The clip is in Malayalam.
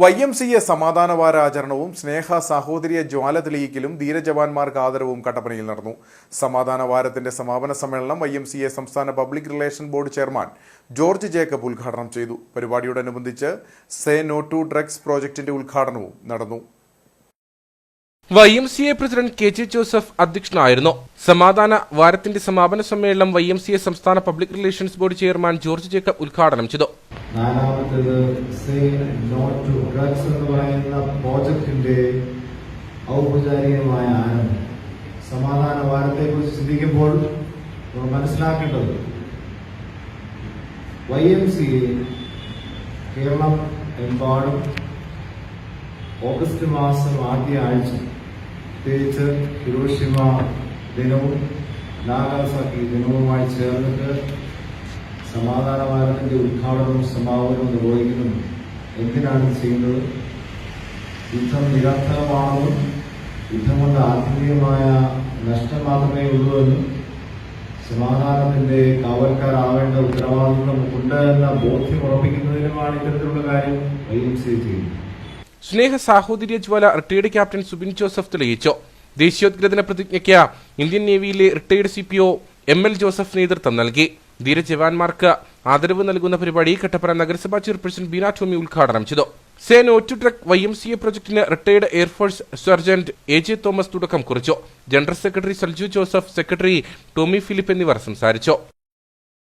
വൈ എം സി എ സമാധാന വാരാചരണവും സ്നേഹ സാഹോദര്യ ജ്വാല തെളിയിക്കലും ധീരജവാന്മാർക്ക് ആദരവും കട്ടപ്പനയിൽ നടന്നു. സമാധാന വാരത്തിന്റെ സമാപന സമ്മേളനം വൈ എം സി എ സംസ്ഥാന public relation board chairman George Jacob ഉദ്ഘാടനം ചെയ്തു. പരിപാടിയോടനുബന്ധിച്ച് സേ നോ ടു ഡ്രഗ്സ് പ്രോജക്ടിന്റെ ഉദ്ഘാടനവും നടന്നു. Y M C A president K J Joseph അധ്യക്ഷനായിരുന്നു. സമാധാന വാരത്തിന്റെ സമാപന സമ്മേളനം വൈ എം സി എ സംസ്ഥാന public relations board chairman George Jacob ഉദ്ഘാടനം ചെയ്തു. നാലാമത്തേത് സേ നോ ടു ഡ്രഗ്സ് എന്ന് പറയുന്ന പ്രോജക്റ്റിന്റെ ഔപചാരികമായ ആരംഭം സമാധാന വാരത്തെക്കുറിച്ച് ചിന്തിക്കുമ്പോൾ നമ്മൾ മനസ്സിലാക്കേണ്ടത് വൈ എം സി കേരളം എമ്പാടും ഓഗസ്റ്റ് മാസം ആദ്യ ആഴ്ച പ്രത്യേകിച്ച് ഹിരോഷിമ ദിനവും നാഗാസാക്കി ദിനവുമായി ചേർന്നിട്ട് സമാധാന വാരത്തിന്റെ ഉദ്ഘാടനവും സമാപനവും നിർവഹിക്കുന്നു. എന്തിനാണ് ചെയ്യുന്നത്? യുദ്ധം നിരർത്ഥകമാണെന്നും യുദ്ധം കൊണ്ട് ആത്മീയമായ നഷ്ടം മാത്രമേ ഉള്ളൂ എന്നും സമാധാനത്തിന്റെ കാവൽക്കാരാവേണ്ട ഉത്തരവാദിത്വം നമുക്കുണ്ട് എന്ന ബോധ്യം ഉറപ്പിക്കുന്നതിനുമാണ് ഇത്തരത്തിലുള്ള കാര്യം ഐ എം സി ചെയ്യുന്നത്. സ്നേഹ സാഹോദര്യ ജ്വാല റിട്ടയർഡ് ക്യാപ്റ്റൻ സുബിൻ ജോസഫ് തെളിയിച്ചു. ദേശീയോദ്ഗ്രഥന പ്രതിജ്ഞയ്ക്ക് Indian നേവിയിലെ retired C P O M L Joseph നേതൃത്വം നൽകി. ധീരജവാന്മാർക്ക് ആദരവ് നൽകുന്ന പരിപാടി കട്ടപ്പന നഗരസഭാ ചെയർപേഴ്സൺ ബീന ടോമി ഉദ്ഘാടനം ചെയ്തു. Say no to drug Y M C A പ്രൊജക്ടിന് retired air force sergeant A J Thomas തുടക്കം കുറിച്ചു. General secretary Salju Joseph secretary Tomy Philip എന്നിവർ സംസാരിച്ചു.